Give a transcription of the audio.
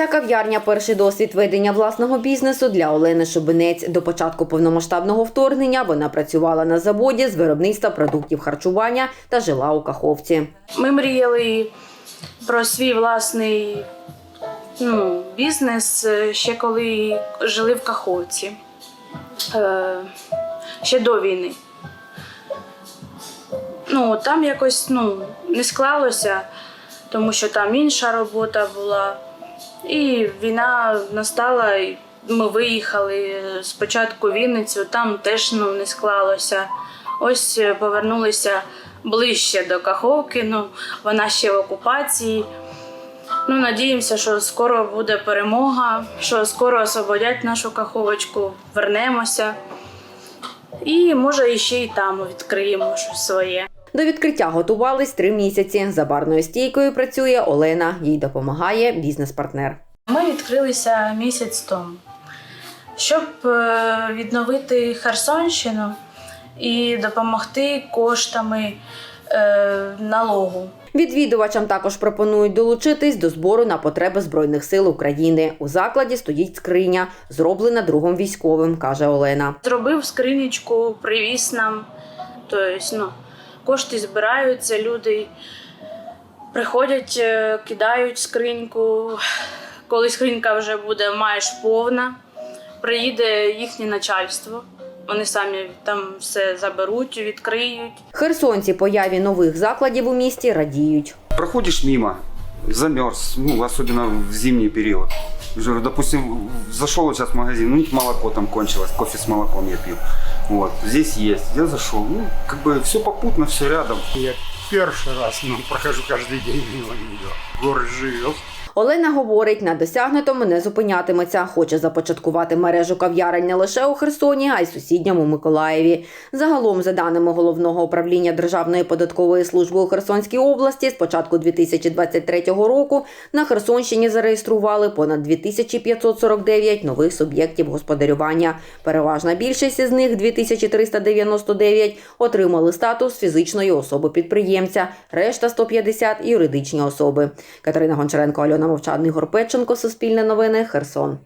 Ця кав'ярня перший досвід ведення власного бізнесу для Олени Шубинець. До початку повномасштабного вторгнення вона працювала на заводі з виробництва продуктів харчування та жила у Каховці. Ми мріяли про свій власний ну, бізнес е, ще коли жили в Каховці. Е, ще до війни. Ну, там якось ну, не склалося, тому що там інша робота була. І війна настала, ми виїхали спочатку в Вінницю, там теж ну, не склалося. Ось е, повернулися ближче до Каховки, ну, вона ще в окупації. Ну, надіємося, що скоро буде перемога, що скоро освободять нашу каховочку, вернемося. І може і там відкриємо щось своє. До відкриття готувались три місяці. За барною стійкою працює Олена. Їй допомагає бізнес-партнер. Ми відкрилися місяць тому, щоб е, відновити Херсонщину і допомогти коштами е, налогу. Відвідувачам також пропонують долучитись до збору на потреби Збройних сил України. У закладі стоїть скриня, зроблена другом військовим, каже Олена. Зробив скринічку, привіз нам. Тобто, ну, кошти збираються, люди приходять, е, кидають скриньку. Коли скринька вже буде майже повна, приїде їхнє начальство. Вони самі там все заберуть, відкриють. Херсонці появі нових закладів у місті радіють. Проходиш мимо, замерз, ну, особенно в зимний период. Допустим, зашел сейчас в магазин, у них молоко там кончилось, кофе с молоком я пил. Вот, здесь есть. Я зашел, ну, как бы все попутно, все рядом. Я первый раз ну, прохожу каждый день мимо нее. Город живет. Олена говорить, на досягнутому не зупинятиметься. Хоче започаткувати мережу кав'ярень не лише у Херсоні, а й сусідньому Миколаєві. Загалом, за даними головного управління Державної податкової служби у Херсонській області, з початку 2023 року на Херсонщині зареєстрували понад 2549 нових суб'єктів господарювання. Переважна більшість із них 2399 отримали статус фізичної особи підприємця, решта 150 – юридичні особи. Катерина Гончаренко, Альона Мовчан, Ігор Печенко, Суспільне новини, Херсон.